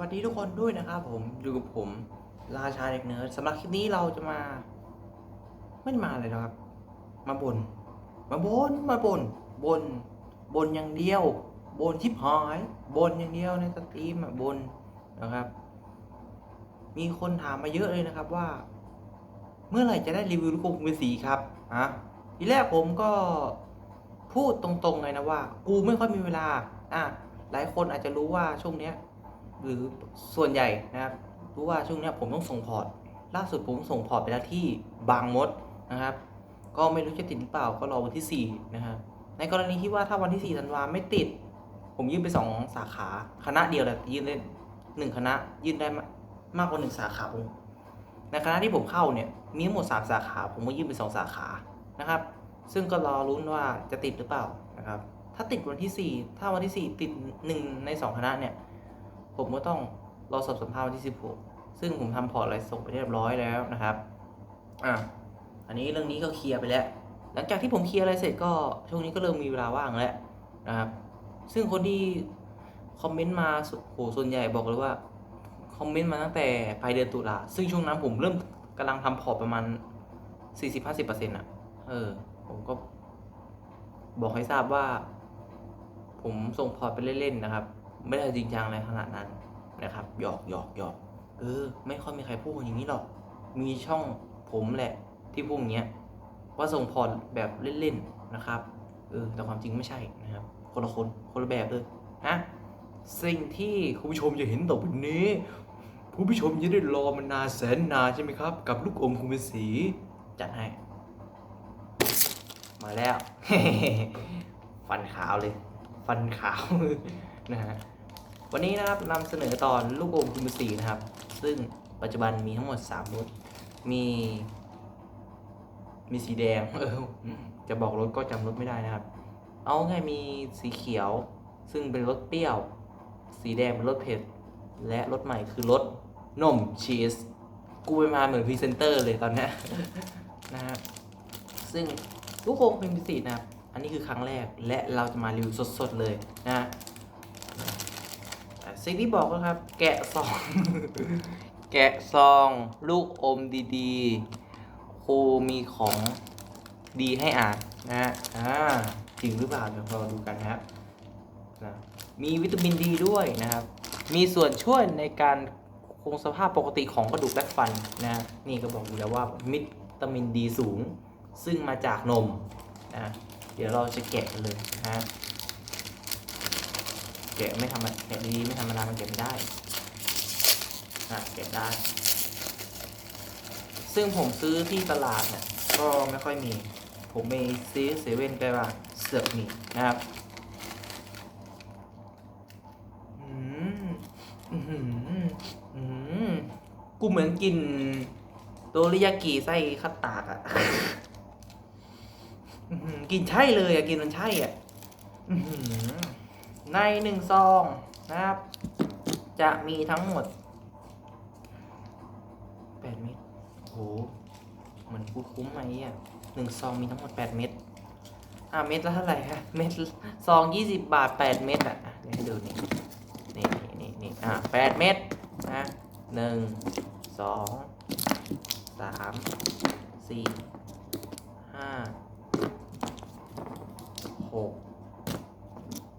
วัสดีทุกคนด้วยนะครับผมอยู่กับผมราชาเด็กเนิร์ดสำหรับคลิปนี้เราจะมา ไม่มาอะไรหรอกครับ มาบน มาบนมาบน บน บนอย่างเดียว บนทิพหายบนอย่างเดียวในสตรีมอะบนนะครับ มีคนถามมาเยอะเลยนะครับว่า เมื่อไหร่จะได้รีวิวลูกกงเป็นสีครับอะทีแรกผมก็พูดตรงๆเลยนะว่า กูไม่ค่อยมีเวลา อะหลายคนอาจจะรู้ว่าช่วงเนี้ย หรือส่วนใหญ่นะครับรู้ว่าช่วงนี้ผมต้องส่งพอร์ตล่าสุดผมส่งพอร์ตไปแล้วที่บางมดนะครับ ก็ไม่รู้จะติดหรือเปล่าก็รอวันที่ 4 นะครับ ในกรณีที่ว่าถ้าวันที่4ธันวาไม่ติด ผมยื่นไป 2 สาขาคณะเดียวแหละยื่นได้หนึ่งคณะยื่นได้มากกว่าหนึ่งสาขาผมในคณะที่ผมเข้าเนี่ยมีทั้งหมด 3 สาขา ผมก็ยื่นไป 2 สาขานะครับ ซึ่งก็รอรุ้นว่าจะติดหรือเปล่านะครับถ้าติดวันที่ 4 ถ้าวันที่ 4 ติด 1 ใน 2 คณะเนี่ย ผมก็ต้องรอสอบสัมภาษณ์วันที่ 16 ซึ่งผมทำพอร์ตอะไรส่งไปเรียบร้อยแล้วนะครับอะอันนี้เรื่องนี้ก็เคลียร์ไปแล้ว หลังจากที่ผมเคลียร์อะไรเสร็จก็ช่วงนี้ก็เริ่มมีเวลาว่างแล้วนะครับซึ่งคนที่คอมเมนต์มาโหส่วนใหญ่บอกเลยว่าคอมเมนต์มาตั้งแต่ปลายเดือนตุลาซึ่งช่วงนั้นผมเริ่มกำลังทำพอร์ตประมาณ 40-50%อะเออผมก็บอกให้ทราบว่า ผมส่งพอร์ตไปเล่นๆนะครับ ไม่ได้จริงจังอะไรขนาดนั้นนะครับหยอกหยอกหยอกเออ ไม่ค่อยมีใครพูดอย่างนี้หรอก มีช่องผมแหละที่พูดอย่างเงี้ยว่าส่งพอร์ตแบบเล่นๆนะครับเออแต่ความจริงไม่ใช่นะครับ คนละคนคนละแบบเลยนะสิ่งที่คุณผู้ชมจะเห็นต่อไปนี้คุณผู้ชมจะได้รอมันนานแสนนานใช่ไหมครับ กับลูกอมคุณเป็นสีจัดให้ มาแล้ว ฟันขาวเลย ฟันขาวนะฮะ วันนี้นะครับนำเสนอตอนลูกอมคุณสีนะครับ ซึ่งปัจจุบันมีทั้งหมด 3รสมี มีสีแดงเออจะบอกรสก็จำรสไม่ได้นะครับ เอาง่ายมีสีเขียว ซึ่งเป็นรสเปรี้ยว สีแดงเป็นรสเผ็ด และรสใหม่คือรสนมชีสกูไปมาเหมือนพรีเซนเตอร์เลยตอนนี้นะครับซึ่งลูกโป่งเป็นพิเศษนะครับ อันนี้คือครั้งแรกและเราจะมารีวิวสดๆเลยนะ สิ่งที่บอกก็ครับ แกะซอง แกะซอง ลูกอมดีๆครูมีของดีให้อ่านนะฮะอ่าจริงหรือเปล่าเดี๋ยวเราดูกันนะครับนะมีวิตามินดีด้วยนะครับ มีส่วนช่วยในการคงสภาพปกติของกระดูกและฟันนะนี่ก็บอกอยู่แล้วว่าวิตามินดีสูง ซึ่งมาจากนมนะเดี๋ยวเราจะแกะกันเลยนะฮะ แกะไม่ทำแกะดีๆไม่ธรรมดามันแกะไม่ได้อะแกะได้ ซึ่งผมซื้อที่ตลาดเนี่ยก็ไม่ค่อยมี ผมไปซื้อเซเว่นไปว่าเสือกมีนะครับอืมอืมอืมกูเหมือนกินโดริยากิไส้คัตตากอะอื้อหือกินใช่เลยอะกินมันใช่อะอื ในหนึ่งซองนะครับ จะมีทั้งหมดแปดเม็ดโหเหมือนกูคุ้มไหมอะหนึ่งซองมีทั้งหมดแปดเม็ดอะเม็ดละเท่าไหร่ฮะเม็ดซองยี่สิบบาทแปดเม็ดอะเดี๋ยวให้ดูนี่นี่นี่นี่อะแปดเม็ดนะหนึ่งสองสามสี่ห้าหก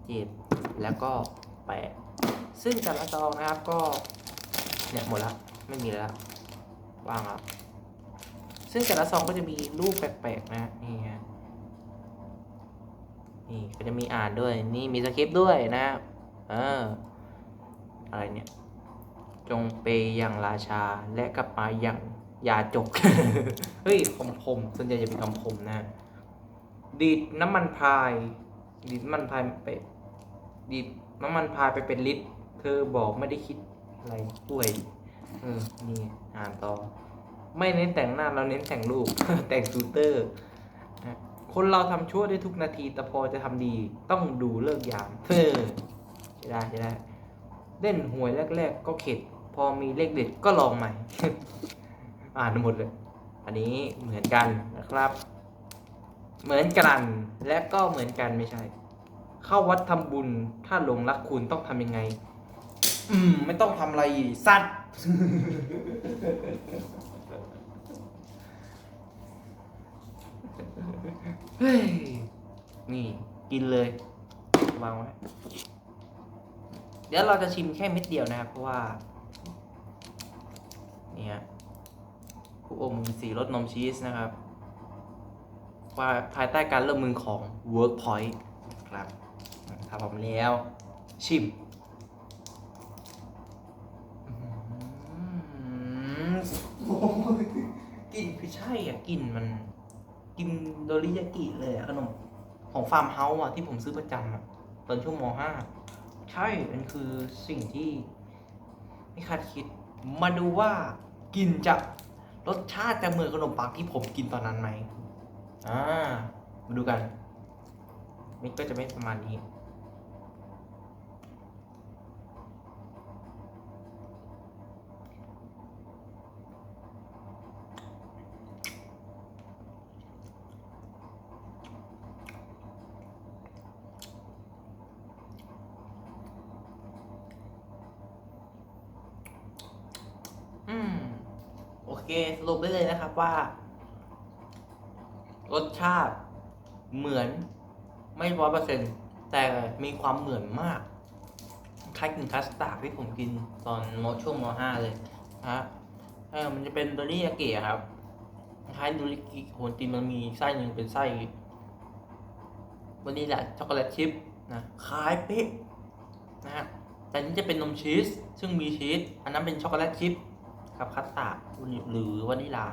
เจ็ด แล้วก็แปดซึ่งแต่ละซองนะครับก็เนี่ยหมดล้วไม่มีแล้วว่างแล้วซึ่งแต่ละซองก็จะมีรูปแปลกๆนะนี่ฮะนี่ก็จะมีอ่านด้วย นี่มีสคริปต์ด้วยนะเอออะไรเนี่ยจงเปยอย่างราชาและกลับมาอย่างยาจก เฮ้ยคำคมส่วนใหญ่จะเป็นคำคมนะ ดีดน้ำมันพาย ดีดน้ำมันพายไปดี ดน้ำมันพายไปเป็นลิตร เธอบอกไม่ได้คิดอะไรป่วยเออนี่อ่านต่อ ไม่เน้นแต่งหน้าเราเน้นแต่งรูป แต่งฟิลเตอร์นะคนเราทำชั่วได้ทุกนาที แต่พอจะทำดีต้องดูเลิกยามเออใช่ได้ใช่ได้ เล่นหวยแรก ๆ ก็เข็ด พอมีเลขเด็ดก็ลองใหม่ อ่านหมดเลย อันนี้เหมือนกันนะครับ เหมือนกันและก็เหมือนกันไม่ใช่ เข้าวัดทำบุญ ถ้าหลงรักคุณต้องทำยังไง อืม ไม่ต้องทำอะไรอีกสัตว์ เฮ้ย นี่กินเลยวางไว้ เดี๋ยวเราจะชิมแค่เม็ดเดียวนะครับ เพราะว่า เนี่ยผู้อมสีรสนมชีสนะครับว่าภายใต้การเริ่มมือของ Workpoint ครับ ถ้าพร้อมแล้ว ชิมโอ้ยกลิ่นคือใช่อะกลิ่นมันกินโดริยากิเลยอะขนม ของฟาร์มเฮาส์อะที่ผมซื้อประจำอะตอนช่วงม .5 ใช่ มันคือสิ่งที่ไม่คาดคิด มาดูว่ากินจะรสชาติจะเหมือนขนมปังที่ผมกินตอนนั้นไหมอ่า มาดูกันมิกก็จะไม่ประมาณนี้ เคสรุปได้เลยนะครับว่า รสชาติเหมือนไม่ร้อยเปอร์เซ็นต์แต่มีความเหมือนมากคล้ายกินคัสตาร์ดที่ผมกินตอนมช่วงมห้าเลยนะฮะเออมันจะเป็นโดริยากิอะครับคล้ายโดริกิโหจริมันมีไส้หนึ่งเป็นไส้วันนี้แหละช็อกโกแลตชิพนะคล้ายเป๊ะนะฮะแต่นี้จะเป็นนมชีสซึ่งมีชีสอันนั้นเป็นช็อกโกแลตชิพ กับคัสตาร์ดหรือวานิลา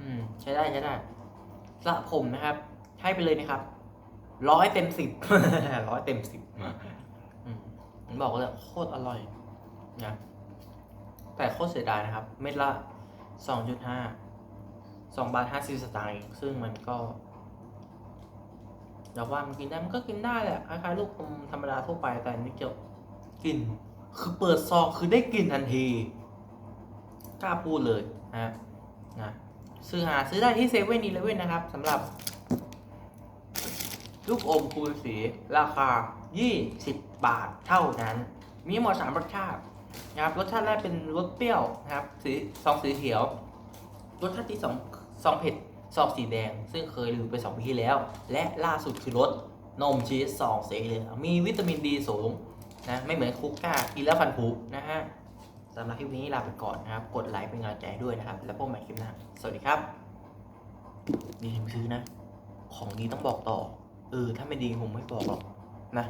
อืม ใช้ได้ใช้ได้สำหรับผมนะครับ ให้ไปเลยนะครับ ร้อยเต็มสิบ ร้อยเต็มสิบอืมผมบอกเลยโคตรอร่อยนะแต่โคตรเสียดายนะครับ เม็ดละสองจุดห้าสองบาทห้าสิบสตางค์เองซึ่งมันก็แต่ว่ามันกินได้มันก็กินได้แหละคล้ายๆลูกอมธรรมดาทั่วไปแต่นี่เกี่ยวกลิ่นคือเปิดซองคือได้กลิ่นทันที กล้าพูดเลยนะนะซื้อหาซื้อได้ที่เซเว่นอีเลเว่นนะครับสำหรับ ลูกอมคูณสีราคา 20 บาทเท่านั้น มีหมดสามรสชาตินะครับรสชาติแรกเป็นรสเปรี้ยวนะครับสีซองสีเขียวรสชาติที่สองซองเผ็ดซองสีแดง ซึ่งเคยรีวิวไปสองปีที่แล้ว และล่าสุดคือรสนมชีสซองสีเหลืองมีวิตามินดีสูงนะไม่เหมือนคุกก้ากินแล้วฟันผุนะฮะ สำหรับคลิปนี้ลาไปก่อนนะครับ กดไลค์เป็นกำลังใจด้วยนะครับ แล้วพบใหม่คลิปหน้า สวัสดีครับ ดีผมซื้อนะ ของดีต้องบอกต่อ เออ ถ้าไม่ดีผมไม่บอกหรอกนะ